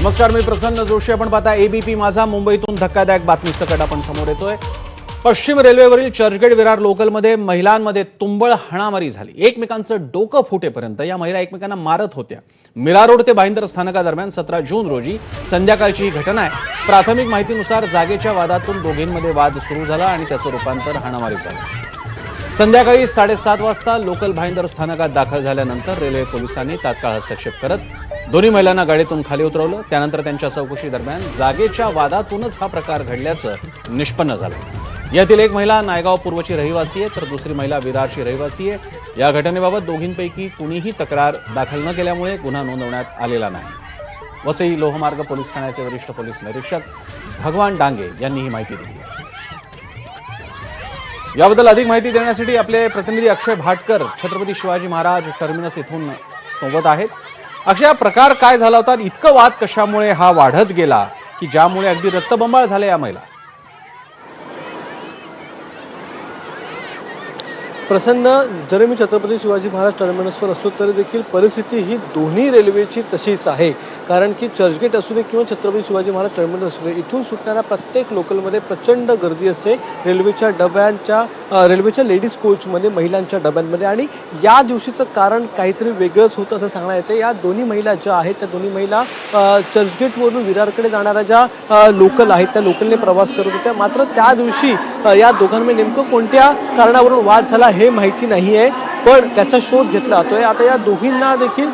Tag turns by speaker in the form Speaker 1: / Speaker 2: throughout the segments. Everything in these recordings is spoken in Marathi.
Speaker 1: नमस्कार मी प्रसन्न जोशी. आपण पाहता एबीपी माझा मुंबईतून धक्कादायक बातमी सकट आपण समोर येतोय. पश्चिम रेल्वेवरील चर्चगेट विरार लोकलमध्ये महिलांमध्ये तुंबळ हाणामारी झाली. एकमेकांचं डोकं फुटेपर्यंत या महिला एकमेकांना मारत होत्या. मिरा रोड ते भाईंदर स्थानकादरम्यान सतरा जून रोजी संध्याकाळची ही घटना आहे. प्राथमिक माहितीनुसार जागेच्या वादातून दोघींमध्ये वाद सुरू झाला आणि त्याचं रूपांतर हाणामारी झालं. संध्याकाळी साडेसात वाजता लोकल भाईंदर स्थानकात दाखल झाल्यानंतर रेल्वे पोलिसांनी तात्काळ हस्तक्षेप करत दोन्ही महिलांना गाडीतून खाली उतरवलं. त्यानंतर त्यांच्या चौकशी दरम्यान जागेच्या वादातूनच हा प्रकार घडल्याचं निष्पन्न झालं. यातील एक महिला नायगाव पूर्वची रहिवासी आहे तर दुसरी महिला विरारची रहिवासी आहे. या घटनेबाबत दोघींपैकी कुणीही तक्रार दाखल न केल्यामुळे गुन्हा नोंदवण्यात आलेला नाही. वसई लोहमार्ग पोलीस ठाण्याचे वरिष्ठ पोलीस निरीक्षक भगवान डांगे यांनी ही माहिती दिली. याबद्दल अधिक माहिती देण्यासाठी आपले प्रतिनिधी अक्षय भाटकर छत्रपती शिवाजी महाराज टर्मिनस इथून सोबत आहेत. अक्षय प्रकार काय झाला होता आणि इतकं वाद कशामुळे हा वाढत गेला की ज्यामुळे अगदी रक्तबंबाळ झाले या महिला?
Speaker 2: प्रसन्न जरी मी छत्रपती शिवाजी महाराज टर्मिनसवर असलो तरी देखील परिस्थिती ही दोन्ही रेल्वेची तशीच आहे. कारण की चर्चगेट असू दे किंवा छत्रपती शिवाजी महाराज टर्मिनस असू दे इथून सुटणाऱ्या प्रत्येक लोकलमध्ये प्रचंड गर्दी असते. रेल्वेच्या डब्यांच्या रेल्वेच्या लेडीज कोचमध्ये महिलांच्या डब्यांमध्ये. आणि या दिवशीचं कारण काहीतरी वेगळंच होतं असं सांगण्यात येते. या दोन्ही महिला ज्या आहेत त्या दोन्ही महिला चर्चगेटवरून विरारकडे जाणाऱ्या ज्या लोकल आहेत त्या लोकलने प्रवास करत होत्या. मात्र त्या दिवशी या दोघांमध्ये नेमकं कोणत्या कारणावरून वाद झाला हे माहिती नाही आहे पण त्याचा शोध घेतला जातोय. आता या दोघींना देखील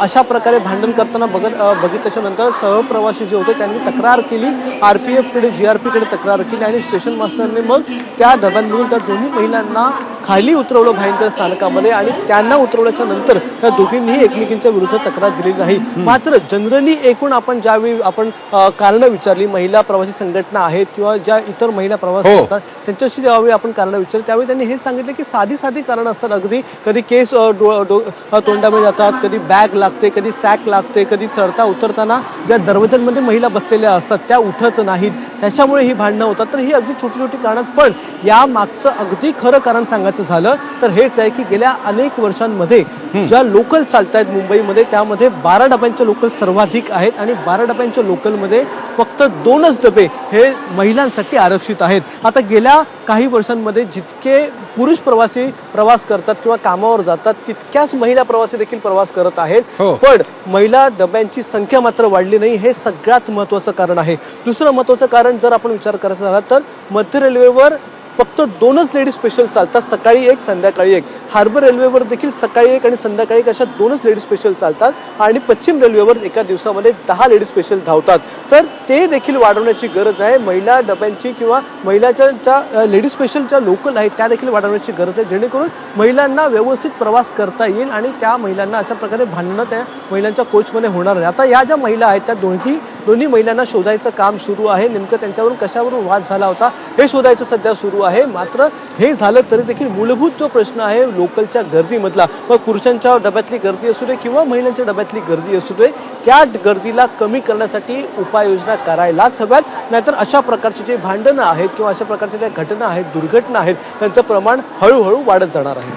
Speaker 2: अशा प्रकारे भांडण करताना बघत बघितल्याच्या नंतर सहप्रवासी जे होते त्यांनी तक्रार केली. आर पी एफकडे जी आर पीकडे तक्रार केली आणि स्टेशन मास्टरने मग त्या डब्यांमधून त्या दोन्ही महिलांना खाली उतरवलं भाईंदर स्थानकामध्ये आणि त्यांना उतरवल्याच्या नंतर त्या दोघींनीही एकमेकींच्या विरुद्ध तक्रार दिली नाही. मात्र जनरली एकूण आपण ज्यावेळी आपण कारणं विचारली महिला प्रवासी संघटना आहेत किंवा ज्या इतर महिला प्रवास
Speaker 1: हो.
Speaker 2: करतात त्यांच्याशी ज्यावेळी आपण कारणं विचारली त्यावेळी त्यांनी हे सांगितलं की साधी साधी कारणं असतात. अगदी कधी केस तोंडामध्ये जातात कधी बॅग लागते कधी सॅक लागते कधी चढता उतरताना ज्या दरवाजांमध्ये महिला बसलेल्या असतात त्या उठत नाहीत. त्याच्यामुळे ही भांडणं होतात. तर ही अगदी छोटी छोटी कारणं पण या मागचं अगदी खरं कारण सांगायचं झालं तर हेच आहे की गेल्या अनेक वर्षांमध्ये ज्या लोकल चालत आहेत मुंबईमध्ये त्यामध्ये बारा डब्यांच्या लोकल सर्वाधिक आहेत आणि बारा डब्यांच्या लोकलमध्ये फक्त दोनच डबे हे महिलांसाठी आरक्षित आहेत. आता गेल्या काही वर्षांमध्ये जितके पुरुष प्रवासी प्रवास करतात किंवा कामावर जातात तितक्याच महिला प्रवासी देखील प्रवास करत आहेत.
Speaker 1: हो.
Speaker 2: पण महिला डब्यांची संख्या मात्र वाढली नाही हे सगळ्यात महत्वाचं कारण आहे. दुसरं महत्वाचं कारण जर आपण विचार करायचा झाला तर मध्य रेल्वेवर फक्त दोनच लेडी स्पेशल चालतात सकाळी एक संध्याकाळी एक. हार्बर रेल्वेवर देखील सकाळी एक आणि संध्याकाळी एक अशा दोनच लेडी स्पेशल चालतात आणि पश्चिम रेल्वेवर एका दिवसामध्ये दहा लेडी स्पेशल धावतात. तर ते देखील वाढवण्याची गरज आहे. महिला डब्यांची किंवा महिलाच्या ज्या लेडी स्पेशल ज्या लोकल आहेत त्या देखील वाढवण्याची गरज आहे. जेणेकरून महिलांना व्यवस्थित प्रवास करता येईल आणि त्या महिलांना अशा प्रकारे भांडणं त्या महिलांच्या कोचमध्ये होणार नाही. आता या ज्या महिला आहेत त्या दोन्ही दोन्ही महिलांना शोधायचं काम सुरू आहे. नेमकं त्यांच्यावरून कशावरून वाद झाला होता हे शोधायचं सध्या सुरू आहे. मात्र हे झालं तरी देखील मूलभूत जो प्रश्न आहे लोकलच्या गर्दीमधला. मग पुरुषांच्या डब्यातली गर्दी असू दे किंवा महिलांच्या डब्यातली गर्दी असू दे त्या गर्दीला कमी करण्यासाठी उपाययोजना करायलाच हव्यात. नाहीतर अशा प्रकारची जे भांडणं आहेत किंवा अशा प्रकारच्या ज्या घटना आहेत दुर्घटना आहेत त्यांचं प्रमाण हळूहळू वाढत जाणार आहे.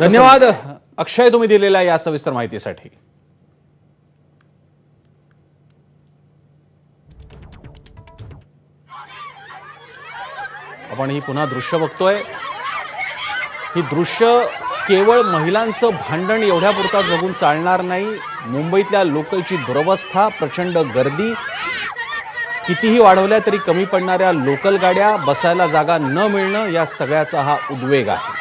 Speaker 1: धन्यवाद. अक्षय तुम्ही दिलेल्या या सविस्तर माहितीसाठी. आपण ही पुन्हा दृश्य बघतोय. ही दृश्य केवळ महिलांचं भांडण एवढ्यापुरताच बघून चालणार नाही. मुंबईतल्या लोकलची दुरवस्था प्रचंड गर्दी कितीही वाढवल्या तरी कमी पडणाऱ्या लोकल गाड्या बसायला जागा न मिळणं या सगळ्याचा हा उद्वेग आहे.